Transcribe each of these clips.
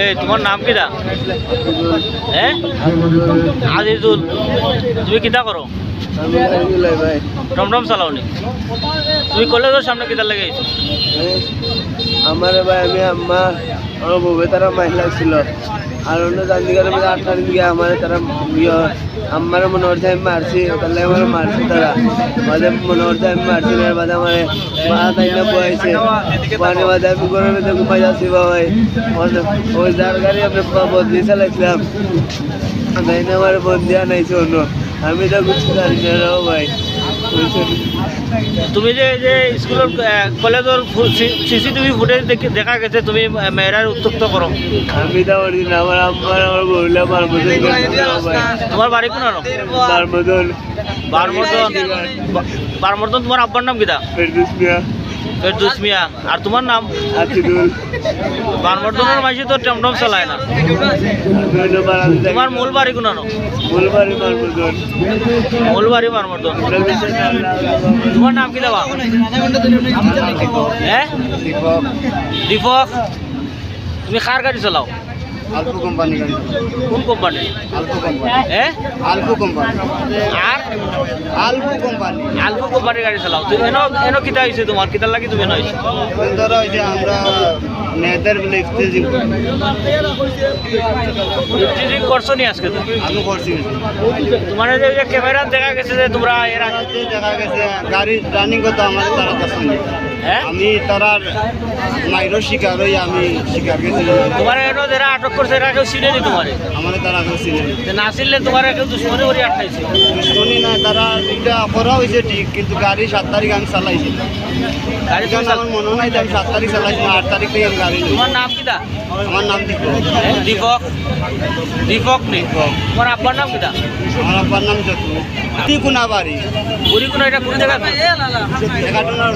এই, তোমার নাম কিটা? হ্যাঁ আজিজুল। তুমি কিটা করো? টমটম চালাও নি তুমি কলেজের সামনে কিটা লেগে আমার ভাই আমি আম্মা আমার বউ তারা মহিলা ছিল আর অন্য জান্দিগারের মধ্যে আটটার দিকে আমার তারা ইয়ে আমার মনে হচ্ছে আমি মারছি তাহলে আমার মারছে তারা। মাঝে মনে হচ্ছে আমি মারছি না বাদে আমার মা তাই না বয়েছে পানি বাদে আমি গরমে তো ঘুমাই যাচ্ছি বাবাই ওই যার গাড়ি আমি বদলি চালাইছিলাম। তাই না আমার বন্দি আনাইছে অন্য। আমি তো কিছু জানি না ভাই? তুমি যে যে স্কুলের আহ, কলেজের সিসিটিভি ফুটেজ দেখা গেছে তুমি মেয়েরার উত্তপ্ত করো আমি তো বলি না আমার আম্মার আমার বউলা মার মতন তোমার বাড়ি কোন বারমদন বারমদন বারমর্দন তোমার আব্বার নাম কিটা ফেরদুস মিয়া আর তোমার নাম? বানবর্ধনের মাঝে তো টমটম চালায় না। তোমার মূল বাড়ি কোন মূল বাড়ি বানবর্ধন। তোমার নাম কি দেওয়া হ্যাঁ? দীপক। তুমি কার গাড়ি চালাও? আলফু কোম্পানি কোন কোম্পানি? আলফু কোম্পানি। হ্যাঁ আলফু কোম্পানি। আর? আলফু কোম্পানি। আলফু কোম্পানির গাড়ি চালাও। তুমি এনো এনো কিতা হয়েছে তোমার? কিতার লাগি তুমি এনো ধরো যে আমরা নেতার বলে করছ নি আজকে আমি করছি। তোমার যে যে ক্যামেরা দেখা গেছে যে তোমরা এর আগে দেখা গেছে গাড়ি রানিং করতে আমার তারা পছন্দ। হ্যাঁ? আমি তারার মাইরও শিকার হই আমি শিকার গেছি। তোমার এনো যারা আটক করছে এরা কেউ চিনে নি তোমার? আমার তারা কেউ চিনে না। না চিনলে তোমার কেউ দুশ্মনী করে আটকাইছে? শুনি না তারা দুইটা করা হয়েছে ঠিক কিন্তু গাড়ি সাত তারিখ আমি চালাইছি। গাড়ি আমার মনে নাই যে আমি সাত তারিখ চালাইছি আট তারিখ থেকে তোমার নাম কিটা আমার নাম দীপক। হ্যাঁ? দীপক। দীপক নি তোমার আব্বার নাম কিটা আমার আব্বার নাম যতু তিকুনা বাড়ি পুরি কোন এটা কোন জায়গা একাটুনার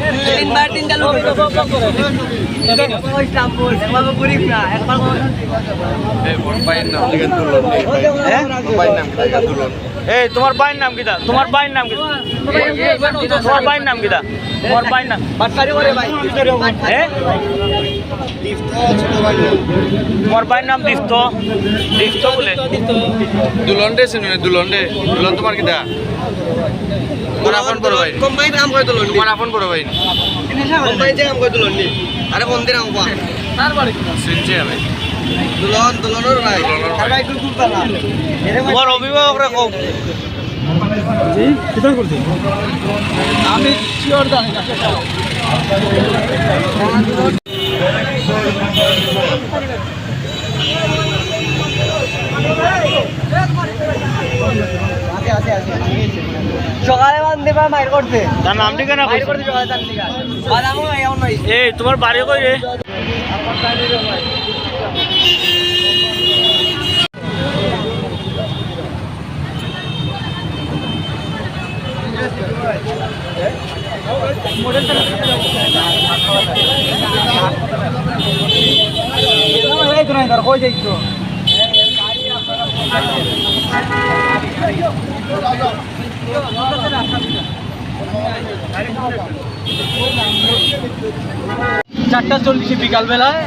ঘটনা বলি হ্যাঁ? এই তোমার বাইর নাম কিটা তোমার বাইর নাম কিটা তোমার বাইর নাম কিটা তোমার বাইর নাম? হ্যাঁ তোমার বাইর নাম দিস্ত দিস্ত বলে? দুলন দে শুনুন দুলন দে দুলন তোমার কিটা তোমার আপন বড় ভাই। কোম্পানি কাম করে তো তোমার আপন বড় ভাই। কোম্পানি কাম করে তো লন্ডি আরে মন্দির আম কোয়া শুনছি আমি। দুলন দুলনের ভাই। দুলনের ভাই। আর ভাই কুকুর তোমার অভিভাবকরা কও আমি শিওর জানি না সকালে বান্ধে বা মাইর করতে। তার নাম ঠিকানা মাইর করতে সকালে জান দিগা আর আমো এমন নাই। এই তোমার বাড়ি কই রে? এই তো কই যাইছো? চারটা চল্লিশে বিকালবেলায়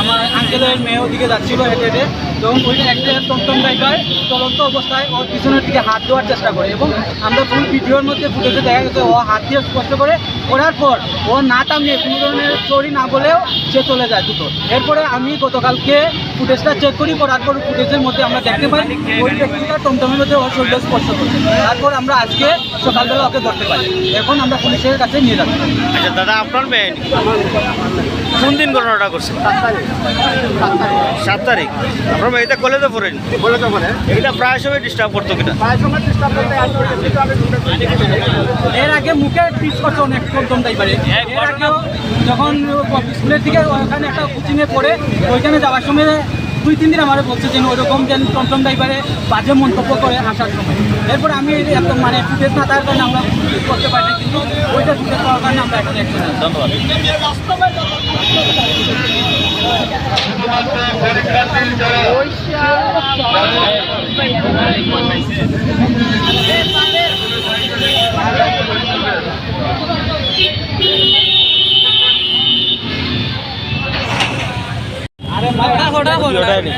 আমার আঙ্কেলের মেয়ে ওদিকে যাচ্ছিল হেঁটে হেঁটে। তো ওই একটা টমটম ড্রাইভার চলন্ত অবস্থায় ওর পিছনের দিকে হাত দেওয়ার চেষ্টা করে এবং আমরা ফুল ভিডিওর মধ্যে ফুটেজে দেখা গেছে, ও হাত দিয়ে স্পষ্ট করে করার পর ও না থামিয়ে কোনো ধরনের চড়ি না বলেও সে চলে যায় দুটো। এরপরে আমি গতকালকে ফুটেজটা চেক করি, করার পর ফুটেজের মধ্যে আমরা দেখতে পাই, ওই ব্যক্তিটা টমটমের মধ্যে ওর শরীর স্পর্শ করছে। তারপর আমরা আজকে সকালবেলা ওকে ধরতে পারি। এখন আমরা পুলিশের কাছে নিয়ে যাচ্ছি। আচ্ছা দাদা, আপনার মেয়ে? কোন দিন ঘটনাটা করছে সাত তারিখ। আপনার মেয়েটা কলেজে পড়েন এটা প্রায় সময় ডিস্টার্ব করতো কিনা? এর আগে মুখে টিচ করছে অনেক কম পারে এর যখন স্কুলের দিকে ওখানে একটা কোচিংয়ে পড়ে ওইখানে যাওয়ার সময় দুই তিন দিন আমার বলছে যে ওরকম যেন টমটম ড্রাইভারে বাজে মন্তব্য করে আসার সময়। এরপর আমি এত মানে ফুটেজ না থাকার কারণে আমরা করতে পারি না কিন্তু ওইটা ফুটেজ পাওয়ার কারণে আমরা এখন একটু ধন্যবাদ ভিডিওটা নি।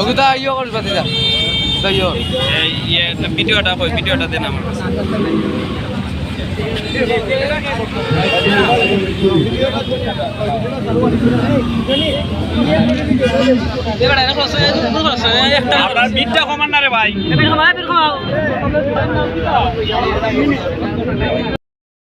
ওগুতা করিস বাতি যা। ওগুতা ইয়ে এই ইয়ে ভিডিওটা কই ভিডিওটা দেন আমার কাছে। বিটটা কমান না রে ভাই।